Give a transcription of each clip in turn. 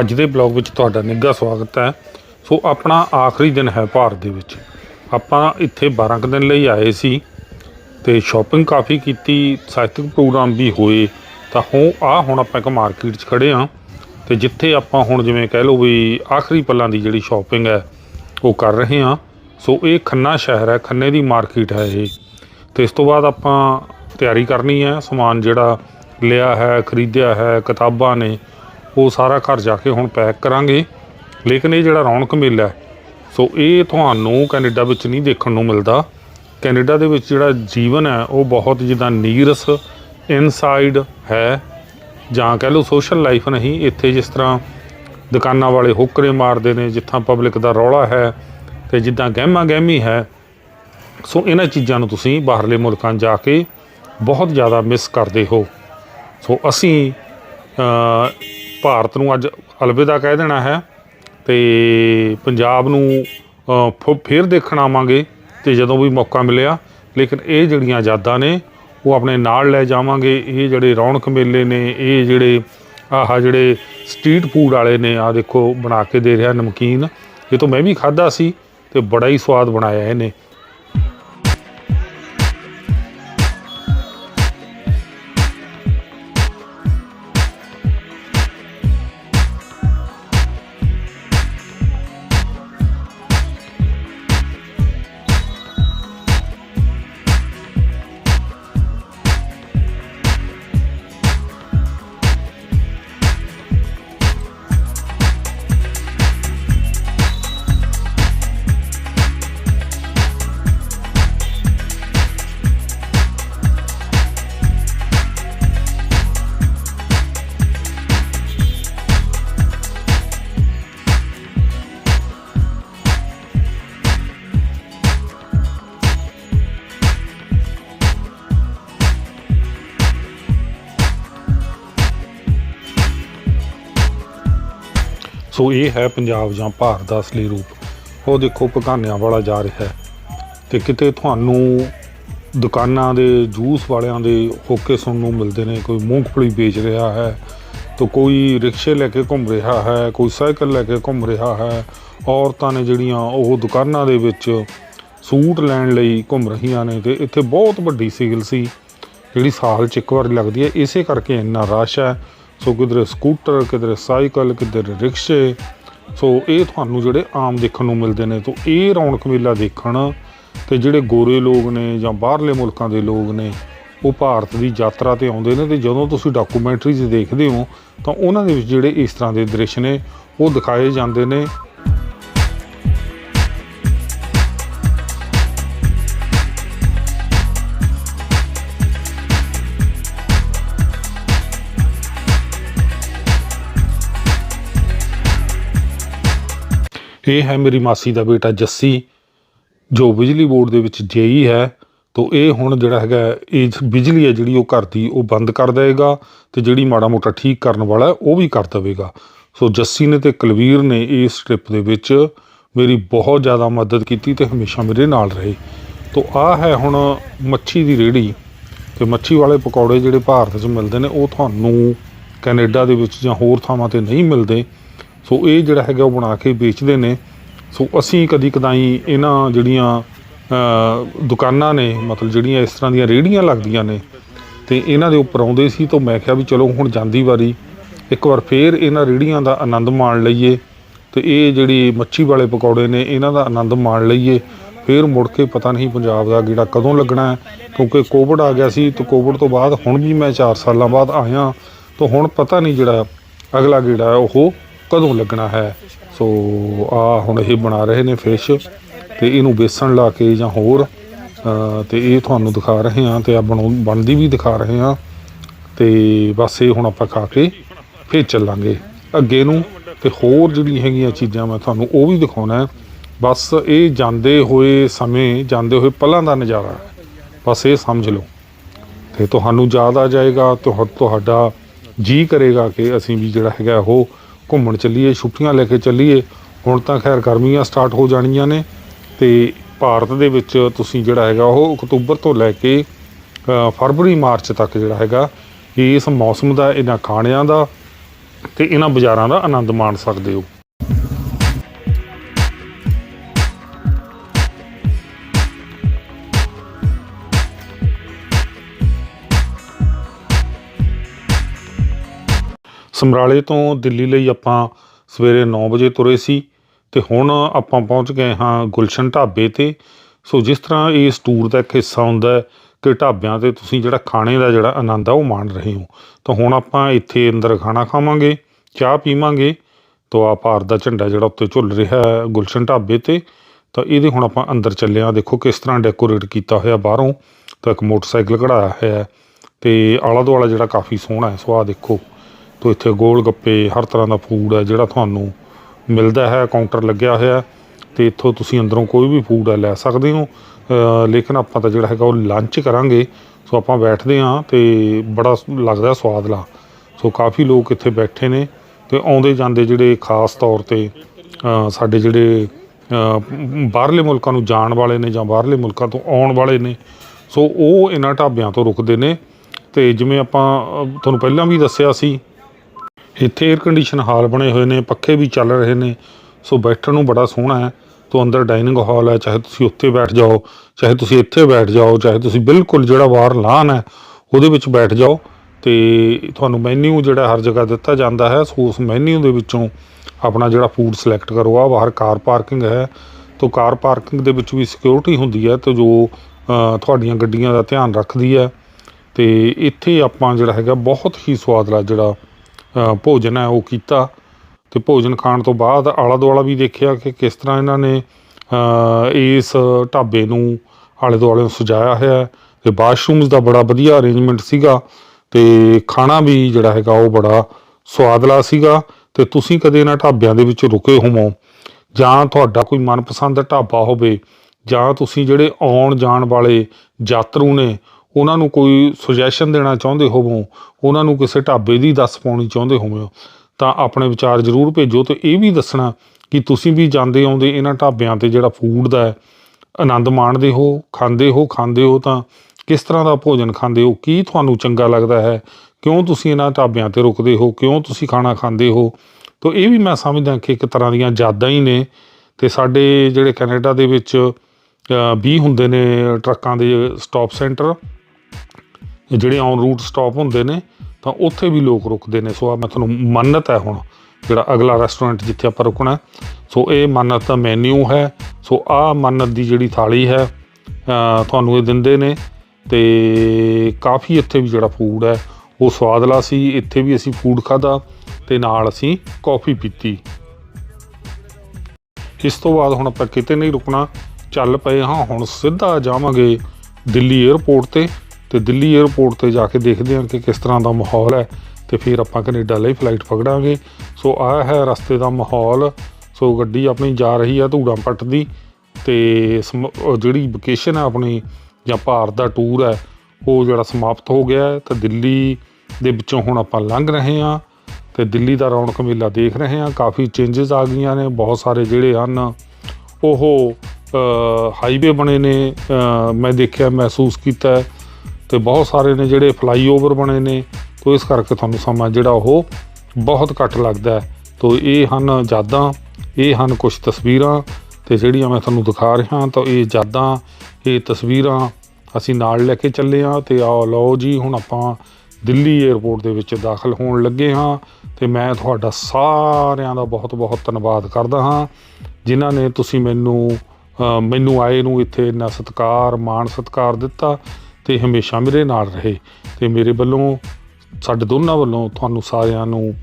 ਅੱਜ ਦੇ ਬਲੌਗ ਵਿੱਚ ਤੁਹਾਡਾ ਨਿੱਘਾ ਸਵਾਗਤ ਹੈ। ਸੋ ਆਪਣਾ ਆਖਰੀ ਦਿਨ ਹੈ ਭਾਰਤ ਦੇ ਵਿੱਚ। ਆਪਾਂ ਇੱਥੇ 12 ਕੁ ਦਿਨ ਲਈ ਆਏ ਸੀ ਤੇ ਸ਼ਾਪਿੰਗ ਕਾਫੀ ਕੀਤੀ, ਸਾਹਿਤਕ ਪ੍ਰੋਗਰਾਮ ਵੀ ਹੋਏ। ਤਾਂ ਹੁਣ ਆ ਹੁਣ ਆਪਾਂ ਇੱਕ ਮਾਰਕੀਟ 'ਚ ਖੜੇ ਆ ਤੇ ਜਿੱਥੇ ਆਪਾਂ ਹੁਣ ਜਿਵੇਂ ਕਹਿ ਲਓ ਵੀ ਆਖਰੀ ਪੱਲਾਂ ਦੀ ਜਿਹੜੀ ਸ਼ਾਪਿੰਗ ਹੈ, ਉਹ ਕਰ ਰਹੇ ਆ ਸੋ ਇਹ ਖੰਨਾ ਸ਼ਹਿਰ ਹੈ, ਖੰਨੇ ਦੀ ਮਾਰਕੀਟ ਹੈ ਇਹ। ਤੇ ਇਸ ਤੋਂ ਬਾਅਦ ਆਪਾਂ ਤਿਆਰੀ ਕਰਨੀ ਹੈ। ਸਮਾਨ ਜਿਹੜਾ ਲਿਆ ਹੈ, ਖਰੀਦਿਆ ਹੈ, ਕਿਤਾਬਾਂ ਨੇ। ਉਹ ਸਾਰਾ ਘਰ ਜਾ ਕੇ ਹੁਣ ਪੈਕ ਕਰਾਂਗੇ। ਲੇਕਿਨ ਇਹ ਜਿਹੜਾ ਰੌਣਕ ਮੇਲਾ ਹੈ, ਸੋ ਇਹ ਤੁਹਾਨੂੰ ਕੈਨੇਡਾ ਵਿੱਚ ਨਹੀਂ ਦੇਖਣ ਨੂੰ ਮਿਲਦਾ। ਕੈਨੇਡਾ ਦੇ ਵਿੱਚ ਜਿਹੜਾ ਜੀਵਨ ਹੈ, ਉਹ ਬਹੁਤ ਜਿੱਦਾਂ ਨੀਰਸ, ਇਨਸਾਈਡ ਹੈ। ਜਾਂ ਕਹਿ ਲਓ ਸੋਸ਼ਲ ਲਾਈਫ ਨਹੀਂ, ਇੱਥੇ ਜਿਸ ਤਰ੍ਹਾਂ ਦੁਕਾਨਾਂ ਵਾਲੇ ਹੁੱਕਰੇ ਮਾਰਦੇ ਨੇ, ਜਿੱਥਾਂ ਪਬਲਿਕ ਦਾ ਰੌਲਾ ਹੈ ਤੇ ਜਿੱਦਾਂ ਗਹਿਮਾ ਗਹਿਮੀ ਹੈ। ਸੋ ਇਹਨਾਂ ਚੀਜ਼ਾਂ ਨੂੰ ਤੁਸੀਂ ਬਾਹਰਲੇ ਮੁਲਕਾਂ ਜਾ ਕੇ ਬਹੁਤ ਜ਼ਿਆਦਾ ਮਿਸ ਕਰਦੇ ਹੋ। ਸੋ ਅਸੀਂ ਭਾਰਤ ਨੂੰ ਅੱਜ ਅਲਵਿਦਾ ਕਹਿ ਦੇਣਾ ਹੈ ਤੇ ਪੰਜਾਬ ਨੂੰ ਅ, ਫਿਰ ਦੇਖਣ ਆਵਾਂਗੇ ਤੇ ਜਦੋਂ ਵੀ ਮੌਕਾ ਮਿਲਿਆ। ਲੇਕਿਨ ਇਹ ਜਿਹੜੀਆਂ ਯਾਦਾਂ ਨੇ ਉਹ ਆਪਣੇ ਨਾਲ ਲੈ ਜਾਵਾਂਗੇ। ਇਹ ਜਿਹੜੇ ਰੌਣਕ ਮੇਲੇ ਨੇ ਇਹ ਜਿਹੜੇ ਆਹ ਜਿਹੜੇ ਸਟਰੀਟ ਫੂਡ ਵਾਲੇ ਨੇ ਆ ਦੇਖੋ ਬਣਾ ਕੇ ਦੇ ਰਿਹਾ ਨਮਕੀਨ। ਇਹ ਤੋਂ ਮੈਂ ਵੀ ਖਾਦਾ ਸੀ ਤੇ ਬੜਾ ਹੀ ਸਵਾਦ ਬਣਾਇਆ ਇਹਨੇ। ਸੋ ਇਹ ਹੈ ਪੰਜਾਬ ਜਾਂ ਭਾਰਤ ਦਾ ਅਸਲੀ ਰੂਪ। ਉਹ ਦੇਖੋ ਪਕਾਨਿਆਂ ਵਾਲਾ ਜਾ ਰਿਹਾ ਹੈ। ਤੇ ਕਿਤੇ ਤੁਹਾਨੂੰ ਦੁਕਾਨਾਂ ਦੇ, ਜੂਸ ਵਾਲਿਆਂ ਦੇ ਹੋਕੇ ਸੁਣਨ ਨੂੰ ਮਿਲਦੇ ਨੇ, ਕੋਈ ਮੂੰਗਫਲੀ ਵੇਚ ਰਿਹਾ ਹੈ, ਤਾਂ ਕੋਈ ਰਿਕਸ਼ੇ ਲੈ ਕੇ ਘੁੰਮ ਰਿਹਾ ਹੈ, ਕੋਈ ਸਾਈਕਲ ਲੈ ਕੇ ਘੁੰਮ ਰਿਹਾ ਹੈ, ਔਰਤਾਂ ਨੇ ਜਿਹੜੀਆਂ ਉਹ ਦੁਕਾਨਾਂ ਦੇ ਵਿੱਚ ਸੂਟ ਲੈਣ ਲਈ ਘੁੰਮ ਰਹੀਆਂ ਨੇ, ਤੇ ਇੱਥੇ ਬਹੁਤ ਵੱਡੀ ਸੇਲ ਸੀ, ਜਿਹੜੀ ਸਾਲ ਚ ਇੱਕ ਵਾਰੀ ਲੱਗਦੀ ਹੈ। ਇਸੇ ਕਰਕੇ ਇੰਨਾ ਰਸ਼ ਹੈ। ਸੋ ਕਿਧਰੇ ਸਕੂਟਰ, ਕਿਧਰੇ ਸਾਈਕਲ, ਕਿਧਰੇ ਰਿਕਸ਼ੇ, ਸੋ ਇਹ ਤੁਹਾਨੂੰ ਜਿਹੜੇ ਆਮ ਦੇਖਣ ਨੂੰ ਮਿਲਦੇ ਨੇ, ਤੋਂ ਇਹ ਰੌਣਕ ਮੇਲਾ ਦੇਖਣ ਤੇ ਜਿਹੜੇ ਗੋਰੇ ਲੋਕ ਨੇ ਜਾਂ ਬਾਹਰਲੇ ਮੁਲਕਾਂ ਦੇ ਲੋਕ ਨੇ, ਉਹ ਭਾਰਤ ਦੀ ਯਾਤਰਾ ਤੇ ਆਉਂਦੇ ਨੇ ਤੇ ਜਦੋਂ ਤੁਸੀਂ ਡਾਕੂਮੈਂਟਰੀਜ਼ ਦੇਖਦੇ ਹੋ, ਤਾਂ ਉਹਨਾਂ ਦੇ ਵਿੱਚ ਜਿਹੜੇ ਇਸ ਤਰ੍ਹਾਂ ਦੇ ਦ੍ਰਿਸ਼ ਨੇ, ਉਹ ਦਿਖਾਏ ਜਾਂਦੇ ਨੇ। ਇਹ ਹੈ ਮੇਰੀ ਮਾਸੀ ਦਾ ਬੇਟਾ ਜੱਸੀ, ਜੋ ਬਿਜਲੀ ਬੋਰਡ ਦੇ ਵਿੱਚ ਜੇਈ ਹੈ। ਤੋ ਇਹ ਹੁਣ ਜਿਹੜਾ ਹੈਗਾ, ਇਹ ਬਿਜਲੀ ਹੈ ਜਿਹੜੀ ਉਹ ਘਰ ਦੀ ਉਹ ਬੰਦ ਕਰ ਦੇਵੇਗਾ ਤੇ ਜਿਹੜੀ ਮਾੜਾ ਮੋਟਾ ਠੀਕ ਕਰਨ ਵਾਲਾ ਉਹ ਵੀ ਕਰ ਦੇਵੇਗਾ। ਸੋ ਜੱਸੀ ਨੇ ਤੇ ਕੁਲਵੀਰ ਨੇ ਇਸ ਟ੍ਰਿਪ ਦੇ ਵਿੱਚ ਮੇਰੀ ਬਹੁਤ ਜ਼ਿਆਦਾ ਮਦਦ ਕੀਤੀ ਤੇ ਹਮੇਸ਼ਾ ਮੇਰੇ ਨਾਲ ਰਹੇ। ਤੋ ਆ ਹੈ ਹੁਣ ਮੱਛੀ ਦੀ ਰੇੜੀ ਤੇ ਮੱਛੀ ਵਾਲੇ ਪਕੌੜੇ ਜਿਹੜੇ ਭਾਰਤ 'ਚ ਮਿਲਦੇ ਨੇ, ਉਹ ਤੁਹਾਨੂੰ ਕੈਨੇਡਾ ਦੇ ਵਿੱਚ ਜਾਂ ਹੋਰ ਥਾਵਾਂ ਤੇ ਨਹੀਂ ਮਿਲਦੇ। ਸੋ ਇਹ ਜਿਹੜਾ ਹੈਗਾ ਉਹ ਬਣਾ ਕੇ ਵੇਚਦੇ ਨੇ। ਸੋ ਅਸੀਂ ਕਦੀ ਕਦਾਈ ਇਹਨਾਂ ਜਿਹੜੀਆਂ ਦੁਕਾਨਾਂ ਨੇ, ਮਤਲਬ ਜਿਹੜੀਆਂ ਇਸ ਤਰ੍ਹਾਂ ਦੀਆਂ ਰੇੜੀਆਂ ਲੱਗਦੀਆਂ ਨੇ, ਤੇ ਇਹਨਾਂ ਦੇ ਉੱਪਰ ਆਉਂਦੇ ਸੀ ਤਾਂ ਮੈਂ ਕਿਹਾ ਵੀ ਚਲੋ ਹੁਣ ਜਾਂਦੀ ਵਾਰੀ, ਇੱਕ ਵਾਰ ਫੇਰ ਇਹਨਾਂ ਰੇੜੀਆਂ ਦਾ ਆਨੰਦ ਮਾਣ ਲਈਏ। ਤੇ ਇਹ ਜਿਹੜੀ ਮੱਛੀ ਵਾਲੇ ਪਕੌੜੇ ਨੇ, ਇਹਨਾਂ ਦਾ ਆਨੰਦ ਮਾਣ ਲਈਏ। ਫੇਰ ਮੁੜ ਕੇ ਪਤਾ ਨਹੀਂ ਪੰਜਾਬ ਦਾ ਗੇੜਾ ਕਦੋਂ ਲੱਗਣਾ ਹੈ, ਕਿਉਂਕਿ ਕੋਵਿਡ ਆ ਗਿਆ ਸੀ, ਤੇ ਕੋਵਿਡ ਤੋਂ ਬਾਅਦ ਹੁਣ ਵੀ ਮੈਂ 4 ਸਾਲਾਂ ਬਾਅਦ ਆਇਆ। ਤਾਂ ਹੁਣ ਪਤਾ ਨਹੀਂ ਜਿਹੜਾ ਅਗਲਾ ਗੇੜਾ ਹੈ ਉਹ ਕਦੋਂ ਲੱਗਣਾ ਹੈ? ਸੋ ਆ ਹੁਣ ਇਹ ਬਣਾ ਰਹੇ ਨੇ ਫਿਸ਼ ਤੇ ਇਹਨੂੰ ਬੇਸਣ ਲਾ ਕੇ ਜਾਂ ਹੋਰ ਅ, ਤੇ ਇਹ ਤੁਹਾਨੂੰ ਦਿਖਾ ਰਹੇ ਹਾਂ ਤੇ ਆ ਬਣਾਉ ਬਣਦੀ ਵੀ ਦਿਖਾ ਰਹੇ ਹਾਂ। ਤੇ ਬਸ ਇਹ ਹੁਣ ਆਪਾਂ ਖਾ ਕੇ ਫੇਰ ਚੱਲਾਂਗੇ। ਅੱਗੇ ਨੂੰ ਤੇ ਹੋਰ ਜਿਹੜੀਆਂ ਹੈਗੀਆਂ ਚੀਜ਼ਾਂ ਮੈਂ ਤੁਹਾਨੂੰ ਉਹ ਵੀ ਦਿਖਾਉਣਾ ਬਸ ਇਹ ਜਾਂਦੇ ਹੋਏ ਸਮੇਂ ਜਾਂਦੇ ਹੋਏ ਪਲਾਂ ਦਾ ਨਜ਼ਾਰਾ। ਬਸ ਇਹ ਸਮਝ ਲਓ। ਤੇ ਤੁਹਾਨੂੰ ਯਾਦ ਆ ਜਾਏਗਾ ਤੁਹਾਡਾ ਜੀ ਕਰੇਗਾ ਕਿ ਅਸੀਂ ਵੀ ਜਿਹੜਾ ਹੈਗਾ ਉਹ ਘੁੰਮਣ ਚੱਲੀਏ, ਛੁੱਟੀਆਂ ਲੈ ਕੇ ਚੱਲੀਏ। ਹੁਣ ਤਾਂ ਖੈਰ ਗਰਮੀਆਂ ਸਟਾਰਟ ਹੋ ਜਾਣੀਆਂ ਨੇ ਤੇ ਭਾਰਤ ਦੇ ਵਿੱਚ ਤੁਸੀਂ ਜਿਹੜਾ ਹੈਗਾ ਉਹ ਅਕਤੂਬਰ ਤੋਂ ਲੈ ਕੇ ਫਰਵਰੀ, ਮਾਰਚ ਤੱਕ ਜਿਹੜਾ ਹੈਗਾ ਇਸ ਮੌਸਮ ਦਾ, ਇਹਨਾਂ ਖਾਣਿਆਂ ਦਾ ਤੇ ਇਹਨਾਂ ਬਾਜ਼ਾਰਾਂ ਦਾ ਆਨੰਦ ਮਾਣ ਸਕਦੇ ਹੋ। ਸਮਰਾਲੇ ਤੋਂ ਦਿੱਲੀ ਲਈ ਆਪਾਂ ਸਵੇਰੇ 9 ਵਜੇ ਤੁਰੇ ਸੀ ਤੇ ਹੁਣ ਆਪਾਂ ਪਹੁੰਚ ਗਏ ਹਾਂ ਗੁਲਸ਼ਨ ਢਾਬੇ ਤੇ। ਸੋ ਜਿਸ ਤਰ੍ਹਾਂ ਇਸ ਟੂਰ ਦਾ ਇੱਕ ਹਿੱਸਾ ਹੁੰਦਾ ਹੈ ਕਿ ਢਾਬਿਆਂ ਤੇ ਤੁਸੀਂ ਜਿਹੜਾ ਖਾਣੇ ਦਾ ਜਿਹੜਾ ਆਨੰਦ ਆ ਉਹ ਮਾਣ ਰਹੇ ਹੋ। ਤਾਂ ਹੁਣ ਆਪਾਂ ਇੱਥੇ ਅੰਦਰ ਖਾਣਾ ਖਾਵਾਂਗੇ, ਚਾਹ ਪੀਵਾਂਗੇ। ਤਾਂ ਆ ਭਾਰਤ ਦਾ ਝੰਡਾ ਜਿਹੜਾ ਉੱਤੇ ਝੁੱਲ ਰਿਹਾ ਹੈ ਗੁਲਸ਼ਨ ਢਾਬੇ ਤੇ। ਤਾਂ ਇਹਦੇ ਹੁਣ ਆਪਾਂ ਅੰਦਰ ਚੱਲੇ ਹਾਂ। ਦੇਖੋ ਕਿਸ ਤਰ੍ਹਾਂ ਡੈਕੋਰੇਟ ਕੀਤਾ ਹੋਇਆ ਬਾਹਰੋਂ। ਤਾਂ ਇੱਕ ਮੋਟਰਸਾਈਕਲ ਖੜਾਇਆ ਹੋਇਆ ਹੈ ਤੇ ਆਲਾ ਦੁਆਲਾ ਜਿਹੜਾ ਕਾਫੀ ਸੋਹਣਾ ਹੈ। ਸੋ ਆਹ ਦੇਖੋ। ਤੋ ਇੱਥੇ ਗੋਲ ਗੱਪੇ, ਹਰ ਤਰ੍ਹਾਂ ਦਾ ਫੂਡ ਹੈ ਜਿਹੜਾ ਤੁਹਾਨੂੰ ਮਿਲਦਾ ਹੈ ਕਾਊਂਟਰ ਲੱਗਿਆ ਹੋਇਆ ਹੈ ਤੇ ਇੱਥੋਂ ਤੁਸੀਂ ਅੰਦਰੋਂ ਕੋਈ ਵੀ ਫੂਡ ਹੈ ਲੈ ਸਕਦੇ ਹੋ। ਲੇਕਿਨ ਆਪਾਂ ਤਾਂ ਜਿਹੜਾ ਹੈਗਾ ਉਹ ਲੰਚ ਕਰਾਂਗੇ, ਸੋ ਆਪਾਂ ਬੈਠਦੇ ਹਾਂ ਤੇ ਬੜਾ ਲੱਗਦਾ ਸਵਾਦਲਾ ਸੋ ਕਾਫੀ ਲੋਕ ਇੱਥੇ ਬੈਠੇ ਨੇ ਤੇ ਆਉਂਦੇ ਜਾਂਦੇ ਜਿਹੜੇ ਖਾਸ ਤੌਰ ਤੇ ਸਾਡੇ ਜਿਹੜੇ ਬਾਹਰਲੇ ਮੁਲਕਾਂ ਨੂੰ ਜਾਣ ਵਾਲੇ ਨੇ ਜਾਂ ਬਾਹਰਲੇ ਮੁਲਕਾਂ ਤੋਂ ਆਉਣ ਵਾਲੇ ਨੇ, ਸੋ ਉਹ ਇਹਨਾਂ ਢਾਬਿਆਂ ਤੋਂ ਰੁਕਦੇ ਨੇ। ਤੇ ਜਿਵੇਂ ਆਪਾਂ ਤੁਹਾਨੂੰ ਪਹਿਲਾਂ ਵੀ ਦੱਸਿਆ ਸੀ ਇੱਥੇ 에ਅਰ ਕੰਡੀਸ਼ਨ ਹਾਲ ਬਣੇ ਹੋਏ ਨੇ, ਪੱਖੇ ਵੀ ਚੱਲ ਰਹੇ ਨੇ। ਸੋ ਬੈਠਣ ਨੂੰ ਬੜਾ ਸੋਹਣਾ ਹੈ। ਤੋਂ ਅੰਦਰ ਡਾਈਨਿੰਗ ਹਾਲ ਹੈ, ਚਾਹੇ ਤੁਸੀਂ ਉੱਥੇ ਬੈਠ ਜਾਓ, ਚਾਹੇ ਤੁਸੀਂ ਇੱਥੇ ਬੈਠ ਜਾਓ, ਚਾਹੇ ਤੁਸੀਂ ਬਿਲਕੁਲ ਜਿਹੜਾ ਬਾਹਰ ਲਾਨ ਹੈ, ਉਹਦੇ ਵਿੱਚ ਬੈਠ ਜਾਓ। ਤੇ ਤੁਹਾਨੂੰ ਮੈਨੂ ਜਿਹੜਾ ਹਰ ਜਗ੍ਹਾ ਦਿੱਤਾ ਜਾਂਦਾ ਹੈ, ਸੋ ਉਸ ਮੈਨੂ ਦੇ ਵਿੱਚੋਂ ਆਪਣਾ ਜਿਹੜਾ ਫੂਡ ਸਿਲੈਕਟ ਕਰੋ। ਆ ਬਾਹਰ ਕਾਰ ਪਾਰਕਿੰਗ ਹੈ। ਤੋਂ ਕਾਰ ਪਾਰਕਿੰਗ ਦੇ ਵਿੱਚ ਵੀ ਸਿਕਿਉਰਿਟੀ ਹੁੰਦੀ ਹੈ, ਤੇ ਜੋ ਤੁਹਾਡੀਆਂ ਗੱਡੀਆਂ ਦਾ ਧਿਆਨ ਰੱਖਦੀ ਹੈ। ਤੇ ਇੱਥੇ ਆਪਾਂ ਜਿਹੜਾ ਹੈਗਾ, ਬਹੁਤ ਹੀ ਸਵਾਦਲਾ ਜਿਹੜਾ ਭੋਜਨ ਹੈ, ਉਹ ਕੀਤਾ ਤੇ ਭੋਜਨ ਖਾਣ ਤੋਂ ਬਾਅਦ ਆਲਾ ਦੁਆਲਾ ਵੀ ਦੇਖਿਆ ਕਿ ਕਿਸ ਤਰ੍ਹਾਂ ਇਹਨਾਂ ਨੇ ਇਸ ਢਾਬੇ ਨੂੰ ਆਲੇ ਦੁਆਲੇ ਨੂੰ ਸਜਾਇਆ ਹੋਇਆ ਹੈ ਤੇ ਬਾਥਰੂਮਸ ਦਾ ਬੜਾ ਵਧੀਆ ਅਰੇਂਜਮੈਂਟ ਸੀਗਾ ਤੇ ਖਾਣਾ ਵੀ ਜਿਹੜਾ ਹੈਗਾ ਉਹ ਬੜਾ ਸਵਾਦਲਾ ਸੀਗਾ ਤੇ ਤੁਸੀਂ ਕਦੇ ਇਹਨਾਂ ਢਾਬਿਆਂ ਦੇ ਵਿੱਚ ਰੁਕੇ ਹੋਵੋ? ਜਾਂ ਤੁਹਾਡਾ ਕੋਈ ਮਨਪਸੰਦ ਢਾਬਾ ਹੋਵੇ ਜਾਂ ਤੁਸੀਂ ਜਿਹੜੇ ਆਉਣ ਜਾਣ ਵਾਲੇ ਯਾਤਰੂ ਨੇ ਉਹਨਾਂ ਨੂੰ ਕੋਈ ਸੁਜੈਸ਼ਨ ਦੇਣਾ ਚਾਹੁੰਦੇ ਹੋਵੋ ਉਹਨਾਂ ਨੂੰ ਕਿਸੇ ਢਾਬੇ ਦੀ ਦੱਸ ਪਾਉਣੀ ਚਾਹੁੰਦੇ ਹੋਵੋ ਤਾਂ ਆਪਣੇ ਵਿਚਾਰ ਜ਼ਰੂਰ ਭੇਜੋ ਤੇ ਇਹ ਵੀ ਦੱਸਣਾ ਕਿ ਤੁਸੀਂ ਵੀ ਜਾਂਦੇ ਆਉਂਦੇ ਇਹਨਾਂ ਢਾਬਿਆਂ ਤੇ ਜਿਹੜਾ ਫੂਡ ਦਾ ਆਨੰਦ ਮਾਣਦੇ ਹੋ ਖਾਂਦੇ ਹੋ ਖਾਂਦੇ ਹੋ ਤਾਂ ਕਿਸ ਤਰ੍ਹਾਂ ਦਾ ਭੋਜਨ ਖਾਂਦੇ ਹੋ ਕੀ ਤੁਹਾਨੂੰ ਚੰਗਾ ਲੱਗਦਾ ਹੈ ਕਿਉਂ ਤੁਸੀਂ ਇਹਨਾਂ ਢਾਬਿਆਂ ਤੇ ਰੁਕਦੇ ਹੋ ਕਿਉਂ ਤੁਸੀਂ ਖਾਣਾ ਖਾਂਦੇ ਹੋ ਤਾਂ ਇਹ ਵੀ ਮੈਂ ਸਮਝਦਾ ਕਿ ਇੱਕ ਤਰ੍ਹਾਂ ਦੀਆਂ ਯਾਦਾਂ ਹੀ ਨੇ ਤੇ ਸਾਡੇ ਜਿਹੜੇ ਕੈਨੇਡਾ ਦੇ ਵਿੱਚ ਅ, 20 ਹੁੰਦੇ ਨੇ ਟਰੱਕਾਂ ਦੇ ਸਟਾਪ ਸੈਂਟਰ ਜਿਹੜੇ ਔਨ ਰੂਟ ਸਟਾਪ ਹੁੰਦੇ ਨੇ, ਤਾਂ ਉੱਥੇ ਵੀ ਲੋਕ ਰੁਕਦੇ ਨੇ। ਸੋ ਆ ਮੈਂ ਤੁਹਾਨੂੰ ਮੰਨਤ ਹੈ ਹੁਣ, ਜਿਹੜਾ ਅਗਲਾ ਰੈਸਟੋਰੈਂਟ ਜਿੱਥੇ ਆਪਾਂ ਰੁਕਣਾ ਸੋ ਇਹ ਮੰਨਤ ਦਾ ਮੈਨੂ ਹੈ। ਸੋ ਆ ਮੰਨਤ ਦੀ ਜਿਹੜੀ ਥਾਲੀ ਹੈ ਤੁਹਾਨੂੰ ਇਹ ਦਿੰਦੇ ਨੇ। ਤੇ ਕਾਫੀ ਇੱਥੇ ਵੀ ਜਿਹੜਾ ਫੂਡ ਹੈ, ਉਹ ਸਵਾਦਲਾ ਸੀ। ਇੱਥੇ ਵੀ ਅਸੀਂ ਫੂਡ ਖਾਦਾ ਤੇ ਨਾਲ ਅਸੀਂ ਕਾਫੀ ਪੀਤੀ। ਇਸ ਤੋਂ ਬਾਅਦ ਹੁਣ ਆਪਾਂ ਕਿਤੇ ਨਹੀਂ ਰੁਕਣਾ। ਚੱਲ ਪਏ ਹਾਂ, ਹੁਣ ਸਿੱਧਾ ਜਾਵਾਂਗੇ ਦਿੱਲੀ 에ਅਰਪੋਰਟ ਤੇ। ਤੇ ਦਿੱਲੀ 에ਅਰਪੋਰਟ ਤੇ ਜਾ ਕੇ ਦੇਖਦੇ ਹਾਂ ਕਿ ਕਿਸ ਤਰ੍ਹਾਂ ਦਾ ਮਾਹੌਲ ਹੈ ਤੇ ਫਿਰ ਆਪਾਂ ਕੈਨੇਡਾ ਲਈ ਫਲਾਈਟ ਪਕੜਾਂਗੇ। ਸੋ ਆਹ ਹੈ ਰਸਤੇ ਦਾ ਮਾਹੌਲ। ਸੋ ਗੱਡੀ ਆਪਣੀ ਜਾ ਰਹੀ ਹੈ ਧੂੜਾਂ ਪੱਟ ਦੀ ਤੇ ਸਮ- ਜਿਹੜੀ ਵਕੇਸ਼ਨ ਹੈ ਆਪਣੀ ਜਾਂ ਭਾਰਤ ਦਾ ਟੂਰ ਹੈ, ਉਹ ਜਿਹੜਾ ਸਮਾਪਤ ਹੋ ਗਿਆ ਹੈ। ਤੇ ਦਿੱਲੀ ਦੇ ਵਿੱਚੋਂ ਹੁਣ ਆਪਾਂ ਲੰਘ ਰਹੇ ਹਾਂ ਤੇ ਦਿੱਲੀ ਦਾ ਰੌਣਕ ਮੇਲਾ ਦੇਖ ਰਹੇ ਹਾਂ। ਕਾਫੀ ਚੇਂਜਸ ਆ ਗਈਆਂ ਨੇ, ਬਹੁਤ ਸਾਰੇ ਜਿਹੜੇ ਹਨ, ਉਹ ਹਾਈਵੇ ਬਣੇ ਨੇ। ਮੈਂ ਦੇਖਿਆ, ਮਹਿਸੂਸ ਕੀਤਾ ਤੇ ਬਹੁਤ ਸਾਰੇ ਨੇ ਜਿਹੜੇ ਫਲਾਈਓਵਰ ਬਣੇ ਨੇ, ਤੋ ਇਸ ਕਰਕੇ ਤੁਹਾਨੂੰ ਸਮਾਂ ਜਿਹੜਾ ਉਹ ਬਹੁਤ ਘੱਟ ਲੱਗਦਾ ਹੈ। ਤੋ ਇਹ ਹਨ ਯਾਦਾਂ, ਇਹ ਹਨ ਕੁਝ ਤਸਵੀਰਾਂ, ਤੇ ਜਿਹੜੀਆਂ ਮੈਂ ਤੁਹਾਨੂੰ ਦਿਖਾ ਰਿਹਾ ਤਾਂ ਇਹ ਯਾਦਾਂ, ਇਹ ਤਸਵੀਰਾਂ ਅਸੀਂ ਨਾਲ ਲੈ ਕੇ ਚੱਲੇ ਹਾਂ, ਤੇ ਆਓ ਲਓ ਜੀ, ਹੁਣ ਆਪਾਂ ਦਿੱਲੀ 에ਅਰਪੋਰਟ ਦੇ ਵਿੱਚ ਦਾਖਲ ਹੋਣ ਲੱਗੇ ਹਾਂ, ਤੇ ਮੈਂ ਤੁਹਾਡਾ ਸਾਰਿਆਂ ਦਾ ਬਹੁਤ ਬਹੁਤ ਧੰਨਵਾਦ ਕਰਦਾ ਹਾਂ, ਜਿਨ੍ਹਾਂ ਨੇ ਤੁਸੀਂ ਮੈਨੂੰ ਮੈਨੂੰ ਆਏ ਨੂੰ ਇੱਥੇ ਇੰਨਾ ਸਤਿਕਾਰ, ਮਾਣ ਸਤਿਕਾਰ ਦਿੱਤਾ ਤੇ ਹਮੇਸ਼ਾ ਮੇਰੇ ਨਾਲ ਰਹੇ ਤੇ ਮੇਰੇ ਵੱਲੋਂ, ਸਾਡੇ ਦੋਨਾਂ ਵੱਲੋਂ ਤੁਹਾਨੂੰ ਸਾਰਿਆਂ ਨੂੰ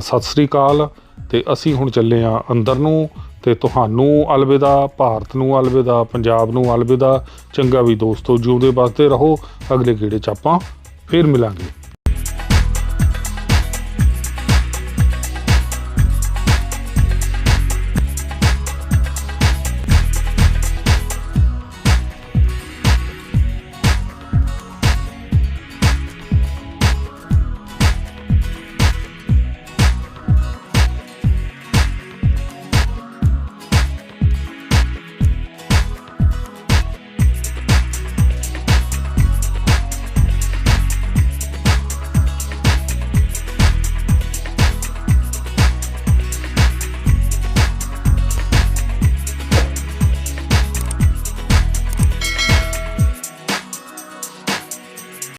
ਸਤਿ ਸ੍ਰੀ ਅਕਾਲ ਤੇ ਅਸੀਂ ਹੁਣ ਚੱਲੇ ਆ ਅੰਦਰ ਨੂੰ ਤੇ ਤੁਹਾਨੂੰ ਅਲਵਿਦਾ, ਭਾਰਤ ਨੂੰ ਅਲਵਿਦਾ, ਪੰਜਾਬ ਨੂੰ ਅਲਵਿਦਾ, ਚੰਗਾ ਵੀ ਦੋਸਤੋ ਜਿਉਂਦੇ ਬਸਦੇ ਰਹੋ। ਅਗਲੇ ਗੇੜੇ ਚ ਆਪਾਂ ਫੇਰ ਮਿਲਾਂਗੇ।